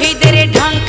हैदर ढंग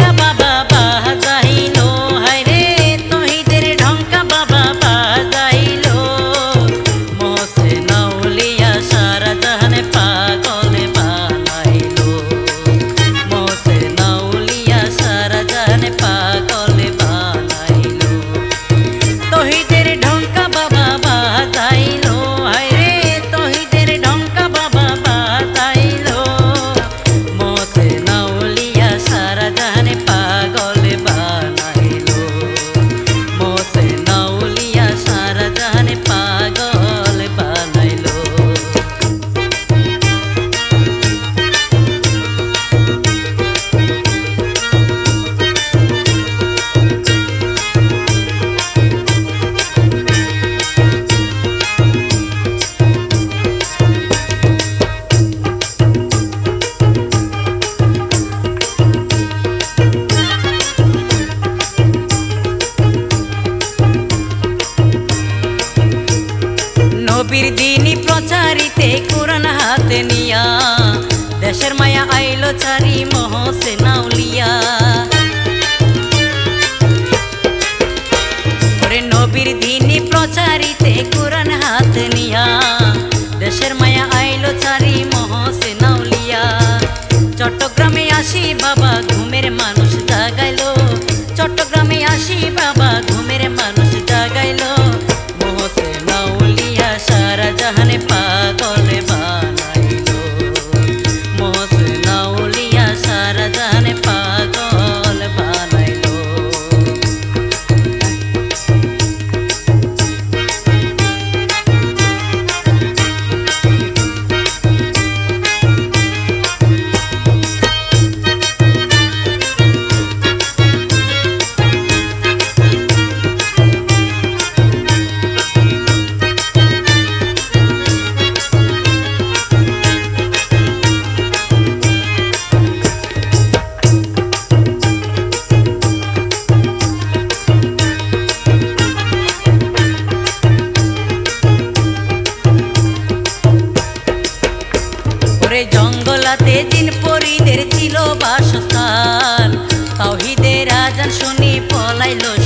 পথচারী মহসে আউলিয়া ওরে নবীর দিনে প্রচারিতে কোরআন হাত নিয়া, দেশের মায়া আইলো চারি মহসে আউলিয়া চট্টগ্রামে আসি বাবা bailo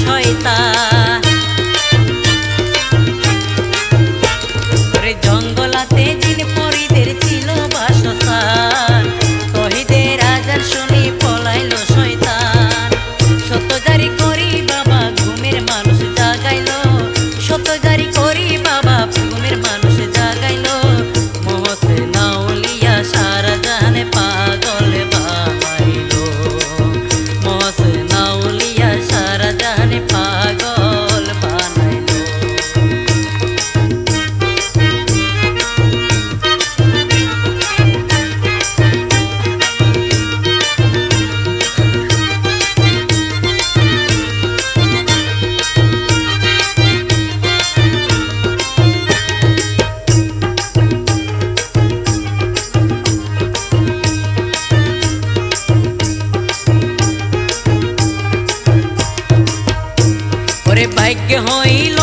ভাগ্য হইল